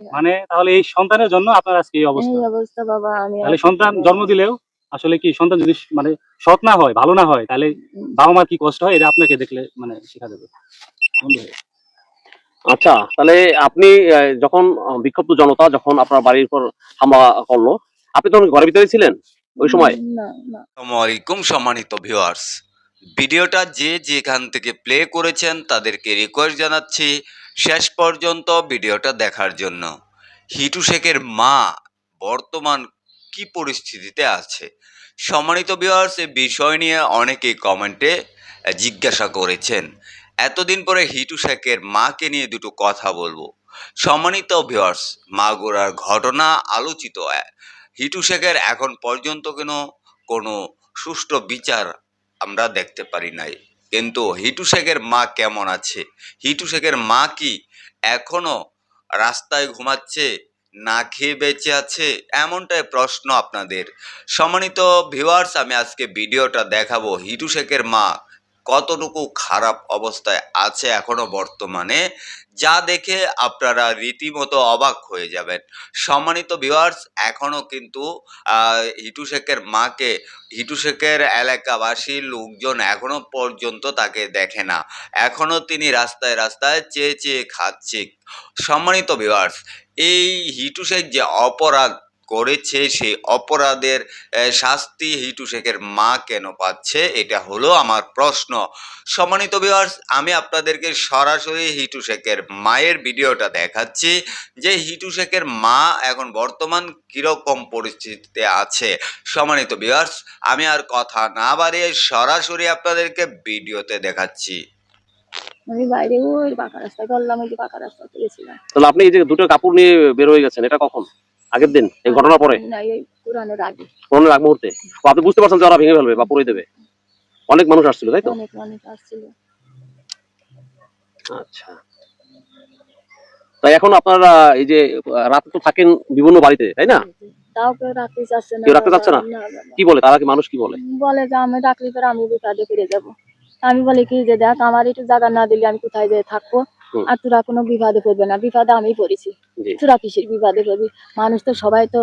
মানে তাহলে এই সন্তানের জন্য আপনার আজকে এই অবস্থা? এই অবস্থা বাবা আমি তাহলে সন্তান জন্ম দিলেও আসলে কি সন্তান যদি মানে সৎ না হয় ভালো না হয় তাহলে বাবা মার কি কষ্ট হয় এটা আপনাকে দেখলে মানে শেখা যাবে। আচ্ছা তাহলে আপনি যখন বিক্ষুব্ধ জনতা যখন আপনার বাড়ির উপর হামলা করল আপনি তখন ঘরের ভিতরে ছিলেন ওই সময়? না না। আসসালামু আলাইকুম সম্মানিত ভিউয়ার্স ভিডিওটা যে যেখান থেকে প্লে করেছেন তাদেরকে রিকোয়েস্ট জানাচ্ছি শেষ পর্যন্ত ভিডিওটা দেখার জন্য। হিটু শেখের মা বর্তমান কি পরিস্থিতিতে আছে? সম্মানিত ভিউয়ার্স এই বিষয় নিয়ে অনেকেই কমেন্টে জিজ্ঞাসা করেছেন, এতদিন পরে হিটু শেখের মাকে নিয়ে দুটো কথা বলব। সম্মানিত ভিউয়ার্স মাগুরার ঘটনা আলোচিত। হিটু শেখের এখন পর্যন্ত কেন, কোনো সুষ্ঠু বিচার আমরা দেখতে পারি নাই। কিন্তু হিটু শেখের মা কেমন আছে? হিটু শেখের মা কি এখনও রাস্তায় ঘুমাচ্ছে, না খেয়ে বেঁচে আছে? এমনটাই প্রশ্ন আপনাদের। সম্মানিত ভিউয়ার্স আমি আজকে ভিডিওটা দেখাবো হিটু শেখের মা কতটুকু খারাপ অবস্থায় আছে এখনও বর্তমানে, যা দেখে আপনারা রীতিমতো অবাক হয়ে যাবেন। সম্মানিত ভিউয়ার্স এখনও কিন্তু হিটু শেখের মাকে, হিটু শেখের এলাকাবাসী লোকজন এখনও পর্যন্ত তাকে দেখে না। এখনও তিনি রাস্তায় রাস্তায় চেয়ে চেয়ে খাচ্ছে। সম্মানিত ভিউয়ার্স এই হিটু শেখ যে অপরাধ করেছে সেই অপরাধের শাস্তি হিটু শেখের মা কেন পাচ্ছে? এটা হলো আমার প্রশ্ন। সম্মানিত ভিউয়ার্স আমি আপনাদেরকে সরাসরি হিটু শেখের মায়ের ভিডিওটা দেখাচ্ছি যে হিটু শেখের মা এখন বর্তমান কীরকম পরিস্থিতিতে আছে। সম্মানিত ভিউয়ার্স আমি আর কথা না বাড়িয়ে সরাসরি আপনাদেরকে ভিডিওতে দেখাচ্ছি। আমি বাইরে ওই পাকা ওই পাকা রাস্তাতে গেছিলাম তাহলে আপনি এই যে দুটো কাপড় নিয়ে বের হয়ে গেছেন এটা কখন? আগের দিন এই ঘটনার পরে? পুরানোর আগে। মুহূর্তে? আপনি বুঝতে পারছেন যে ওরা ভেঙে ফেলবে বা পুড়ে দেবে? অনেক মানুষ আসছিল তাই তো? অনেক অনেক আসছিল। আচ্ছা। তাই এখন আপনারা এই যে রাতে তো থাকেন বিভিন্ন বাড়িতে তাই না? তাও কেউ রাখতে চাচ্ছে না কেউ রাখতে চাচ্ছে না? কি বলে তারা কি মানুষ কি বলে? বলে যে আমি ডাকলি পরে আমি বিপদে ফিরে যাব। আমি বলি কি যে দেখ আমার একটু জায়গা না দিলে আমি কোথায় যেয়ে থাকব। আর তোরা কোনো বিবাদে পড়বে না বিপদে আমি পড়েছি। তোরা কিসের বিপদে পড়বি মানুষ তো সবাই তো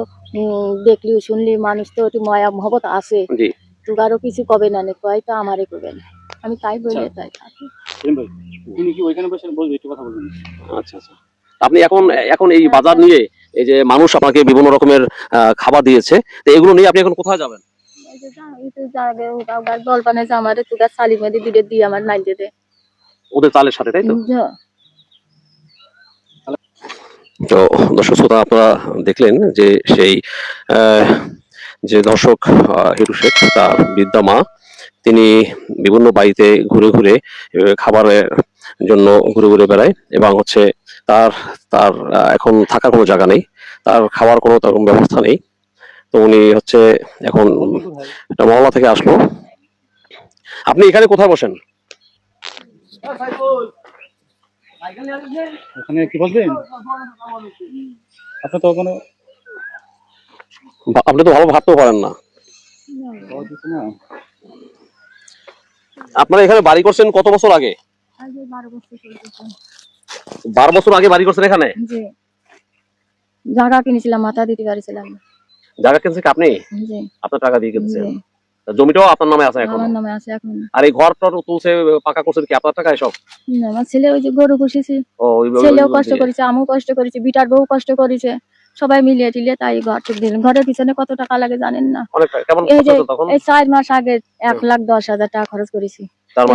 দেখলি শুনলি মানুষ তো একটু ময়া মহবত আছে। জি। তোকারও কিছু কবে না নে কয় তো আমারে কবে না। আমি তাই বলে তাই থাকি তিনি কি ওইখানে বসে বলবে একটু কথা বলবেন আচ্ছা আচ্ছা। আপনি এখন এখন এই বাজার নিয়ে এই যে মানুষ আপনাকে বিভিন্ন রকমের আহ, খাবার দিয়েছে তো এগুলো নিয়ে আপনি এখন কোথায় যাবেন? এই যে যা- এই তো যাবে ও কাউকার জলপানে যে আমারে তোকার শালি মেদি দুটো দিয়ে আমার নাই যেতে ওদের চালের সাথে তাই তো? যা। তো দর্শক শ্রোতা, আপনারা দেখলেন যে সেই যে দর্শক হিরু শেখ তার বৃদ্ধা মা, তিনি বিভিন্ন বাড়িতে ঘুরে ঘুরে খাবারের জন্য ঘুরে ঘুরে বেড়ায় এবং হচ্ছে তার তার এখন থাকার কোনো জায়গা নেই, তার খাওয়ার কোনো তেমন ব্যবস্থা নেই। তো উনি হচ্ছে এখন মহল্লা থেকে আসলো। আপনি এখানে কোথায় বসেন? ওখানে কি বলবেন? আপনি তো কোনো আপনি তো ভালো ভাবতেও পারেন না। না আপনারা এখানে বাড়ি করছেন কত বছর আগে? আজ বারো বছর আগে বাড়ি করছেন এখানে? জি। জায়গা কিনেছিলাম মাথা দিতে পারছিলাম। জায়গা কিনছে কি আপনি? জি। আপনার টাকা দিয়ে কিনছেন। জমিটাও আপনার নামে আছে এখন। আমার নামে আছে এখন। আর এই ঘর টর তুলছে পাকা করছেন কি আপনার টাকা এসব না, আমার ছেলে ওই যে গরু পুষেছে। ও ওই- ওই- ছেলেও কষ্ট করেছে আমিও কষ্ট করেছি বিটার বউ কষ্ট করেছে। সবাই মিলিয়ে টিলিয়ে তাই ঘর ঠিক দিলেন ঘরের পিছনে কত টাকা লাগে জানেন না? অনেক কেমন এই যে তখন? এই চার মাস আগে এক লাখ দশ হাজার টাকা খরচ করেছি।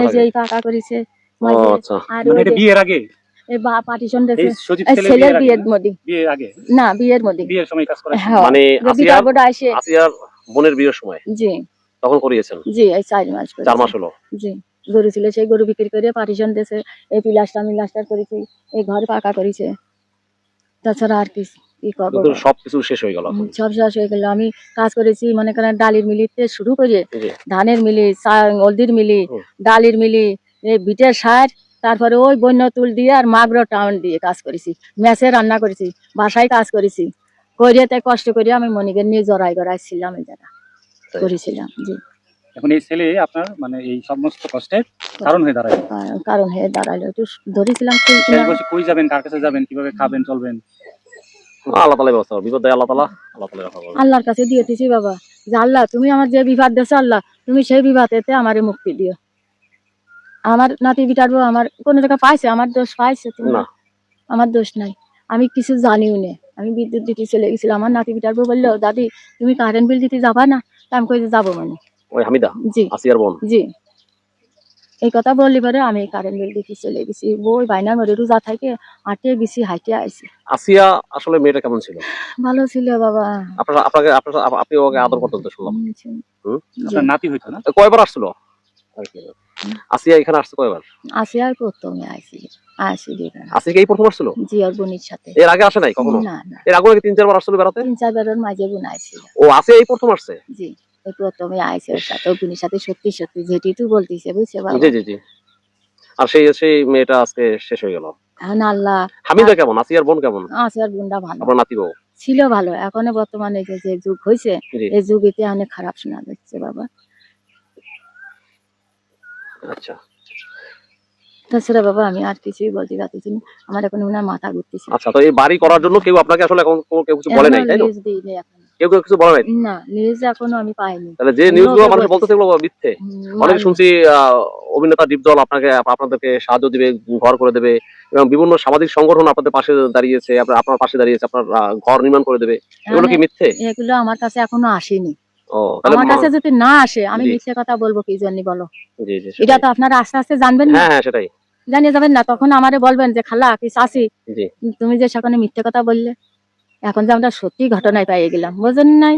এই যে এই পাকা করেছে ও আচ্ছা। আর মানে এটা বিয়ের আগে? এই বা পার্টিশন এই ছেলের বিয়ের না? মধ্যে। বিয়ের আগে? না বিয়ের মধ্যে। বিয়ের সময় কাজ করা হ্যাঁ। মানে আসিয়ার বোনের বিয়ের সময়? জি। তখন করিয়েছেন? জি এই চার মাস চার মাস হলো? জি গরু ছিল সেই গরু বিক্রি করে পার্টিশন দিয়েছে এই পিলাসটা মিলাস্টার করেছি এই ঘর পাকা করেছে। তাছাড়া আর কি কি করব? কিন্তু সবকিছু শেষ হয়ে গেল সব শেষ হয়ে গেল। আমি কাজ করেছি মনে করেন ডালির মিলিতে শুরু করে ধানের মিলি হলদির মিলি। ডালির মিলি এই বিটের সার তারপরে ওই বন্য তুল দিয়ে আর মাগরো টাউন দিয়ে কাজ করেছি। ম্যাচে রান্না করেছি বাসায় কাজ করেছি। করে তাই কষ্ট করে আমি মনিকে নিয়ে জড়াই গড়াই ছিলাম এই জায়গা। তাই। করেছিলাম জি। এখন এই ছেলে আপনার মানে এই সমস্ত কষ্টের কারণ হয়ে দাঁড়ায় কারণ- হয়ে দাঁড়াল। একটু ধরেছিলাম কই যাবেন? কার কাছে যাবেন? কীভাবে খাবেন চলবেন? আল্লাহ তালা ব্যবস্থা বিপদ দেয় আল্লাহ তালা আল্লাহ তালা ব্যবস্থা আল্লাহর কাছে দিয়েছি বাবা। যে আল্লাহ তুমি আমার যে বিবাদ দেছো আল্লাহ তুমি সেই বিবাদেতে আমারে মুক্তি দিও। আমার নাতি বিটার বউ আমার কোনো জায়গায় পাইছে? আমার দোষ পাইছে তুমি না। আমার দোষ নাই। আমি কিছু জানিও না। আমি বিদ্যুৎ দিতে চলে গেছিলাম। আমার নাতি বিটার বউ বলল দাদি তুমি কারেন্ট বিল দিতে যাবা না? আমি কই যাব মানে। ওই হামিদা? জি। আসিয়ার বোন? জি। এই কথা বললি পরে আমি কারেন্ট বিল দেখি চলে গেছি। বই বাইনা মরে রোজা থাকে হাঁটিয়ে গেছি হাঁটিয়ে আইছি। আসিয়া আসলে মেয়েটা কেমন ছিল? ভালো ছিল বাবা। আপনারা আপনাকে আপনারা আপ- আপনি ওকে আদর করতেন তো শুনলাম। আপনার নাতি হইতো না? কয়বার আসছিল? আসিয়া এখানে আসছে কয়বার? আসি আর প্রথমে আসি এখানে আসিয়া প্রথম আসছিল? জি আর বোনের সাথে। এর আগে আসে নাই কখনো? না না। এর আগে তিন চারবার আসছিল বেড়াতে? তিন চার মাঝে বোন আইছিল। ও আসিয়া এই প্রথম আসছে? জি এই প্রথমে আইসি ওর সাথে। বোনের সাথে সত্যি সত্যি যেটি তুই বলতিছে বুঝছে বাবা জি জি জি। আর সেই সেই মেয়েটা আজকে শেষ হয়ে গেল। এখন আল্লাহ হামিদা কেমন? আসিয়ার বোন কেমন? আছে আর বোনটা ভালো। আপনার নাতি বউ? ছিল ভালো। এখন বর্তমানে যে যে যুগ হয়েছে এই যুগেতে অনেক খারাপ শোনা যাচ্ছে বাবা। আচ্ছা। তাছাড়া বাবা আমি আর কিছুই বলতে পারতেছি না। আমার এখন মাথা ঘুরতেছে। আচ্ছা তো এই বাড়ি করার জন্য কেউ আপনাকে আসলে এখন কেউ কিছু বলে নাই তাই না। কেউ কেউ কিছু বলে নাই? না লিজ এখনও আমি পাইনি। তাহলে যে অন্য নিউজগুলো কেউ মানুষ। বলতেছে মিথ্যে। অনেক শুনছি অভিনেতা ডিপজল আপনাকে আপনাদেরকে সাহায্য দিবে ঘর করে দেবে এবং বিভিন্ন সামাজিক সংগঠন আপনাদের পাশে দাঁড়িয়েছে আপনার আপনার পাশে দাঁড়িয়েছে আপনার ঘর নির্মাণ করে দেবে। এগুলো কি মানে মিথ্যে? এগুলো আমার কাছে এখনও আসেনি। আমার কাছে যদি না আসে আমি। মিথ্যে কথা বলব কি জন্য বলো? জি জি এটা তো আপনারা আস্তে আস্তে জানবেন না? হ্যাঁ হ্যাঁ সেটাই। জানিয়ে যাবেন না তখন আমারে বলবেন যে খালা কি চাষি তুমি যে সেখানে মিথ্যে কথা বললে এখন যে আমরা সত্যি ঘটনায় পাইয়ে গেলাম বোঝেন নাই?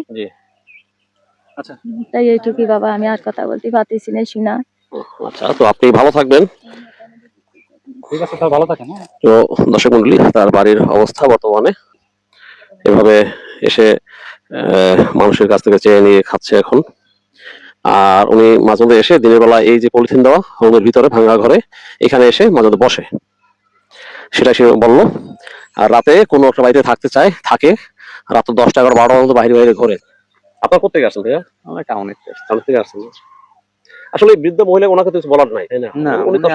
আচ্ছা। তাই এইটুকুই বাবা আমি আর কথা বলতে পারতেছি না শোনা। আচ্ছা তো আপনি ভালো থাকবেন। ঠিক আছে তাহলে ভালো থাকেন হ্যাঁ। তো দর্শক মন্ডলী তার বাড়ির অবস্থা বর্তমানে এভাবে এসে মানুষের কাছ থেকে চেয়ে নিয়ে খাচ্ছে এখন। আর উনি মাঝে মধ্যে এসে দিনের বেলা এই যে পলিথিন দেওয়া রুমের ভিতরে ভাঙা ঘরে এখানে এসে মাঝে মধ্যে বসে। সেটা সে বলল। আর রাতে কোনো একটা বাড়িতে থাকতে চায় থাকে। রাত দশটা এগারো বারোটা মতো বাইরে বাইরে ঘরে। আপনার কোথেকে আসছেন ভাইয়া? আমরা টাউনে টাউন থেকে আসছেন। আসলে বৃদ্ধ মহিলা ওনাকে কিছু বলার নাই তাই না? না উনি তো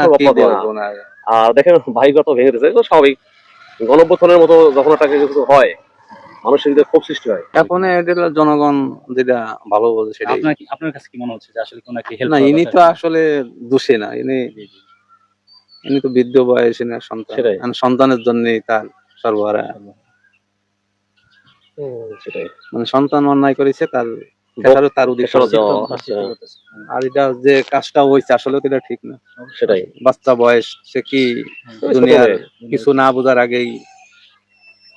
আর দেখেন ভাইগত ভেঙে দিয়েছে স্বাভাবিক। গণঅভ্যুত্থানের মতো যখন একটা কিছু হয় মানুষের হৃদয়ে ক্ষোভ সৃষ্টি হয়। এখন এটা জনগণ যেটা ভালো বলে সেটাই। আপনার কি আপনার কাছে কি মনে হচ্ছে যে আসলে কোনো একটা হেল্প না ইনি তো আসলে দোষী না ইনি ইনি তো বৃদ্ধ বয়স ইনি সন্তান। মানে সন্তানের জন্য তার সর্বহারা। সেটাই। মানে সন্তান অন্যায় করেছে তার আচ্ছা, আর এটা যে কাজটা হয়েছে আসলে তো এটা ঠিক না। সেটাই। বাচ্চা বয়স সে কি দুনিয়ার কিছু না বোঝার আগেই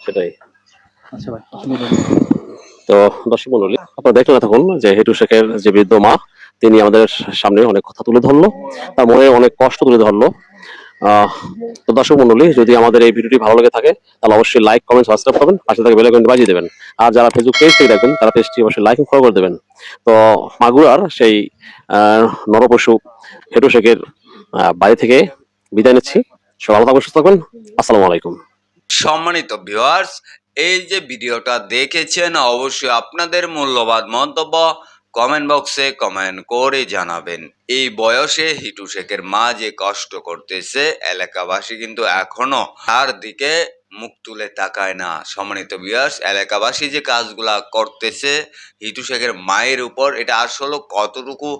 সেটাই। তো দর্শক মন্ডলী আপনারা দেখলেন তখন যে হেটু শেখের যে বৃদ্ধ মা তিনি আমাদের সামনে অনেক কথা তুলে ধরলো তার মনে অনেক কষ্ট তুলে ধরলো। তো দর্শক মন্ডলী যদি আমাদের এই ভিডিওটি ভালো লেগে থাকে তাহলে অবশ্যই লাইক কমেন্ট সাবস্ক্রাইব করবেন পাশে থেকে বেল আইকনটি বাজিয়ে দেবেন। আর যারা ফেসবুক পেজ থেকে দেখবেন তারা পেজটি অবশ্যই লাইক ফলো করে দেবেন। তো মাগুরার সেই আহ, নরপশু হেটু শেখের আহ, বাড়ি থেকে বিদায় নিচ্ছি। সবাই ভালো থাকবেন সুস্থ থাকবেন। আসসালামু আলাইকুম। সম্মানিত ভিউয়ার্স এই যে ভিডিওটা দেখেছেন, অবশ্যই আপনাদের মূল্যবান মন্তব্য কমেন্ট বক্সে কমেন্ট করে জানাবেন। এই বয়সে হিটু শেখের মা যে কষ্ট করতেছে, এলাকাবাসী কিন্তু এখনও তার দিকে মুখ তুলে তাকায় না। সম্মানিত ভিউয়ার্স এলাকাবাসী যে কাজগুলা করতেছে হিটু শেখের মায়ের উপর, এটা আসলে কতটুকু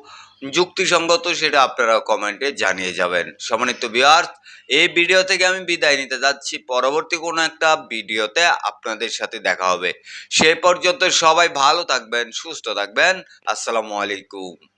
যুক্তিসঙ্গত সেটা আপনারা কমেন্টে জানিয়ে যাবেন। সম্মানিত ভিউয়ার্স এই ভিডিও থেকে আমি বিদায় নিতে যাচ্ছি। পরবর্তী কোনো একটা ভিডিওতে আপনাদের সাথে দেখা হবে। সেই পর্যন্ত সবাই ভালো থাকবেন, সুস্থ থাকবেন। আসসালামু আলাইকুম।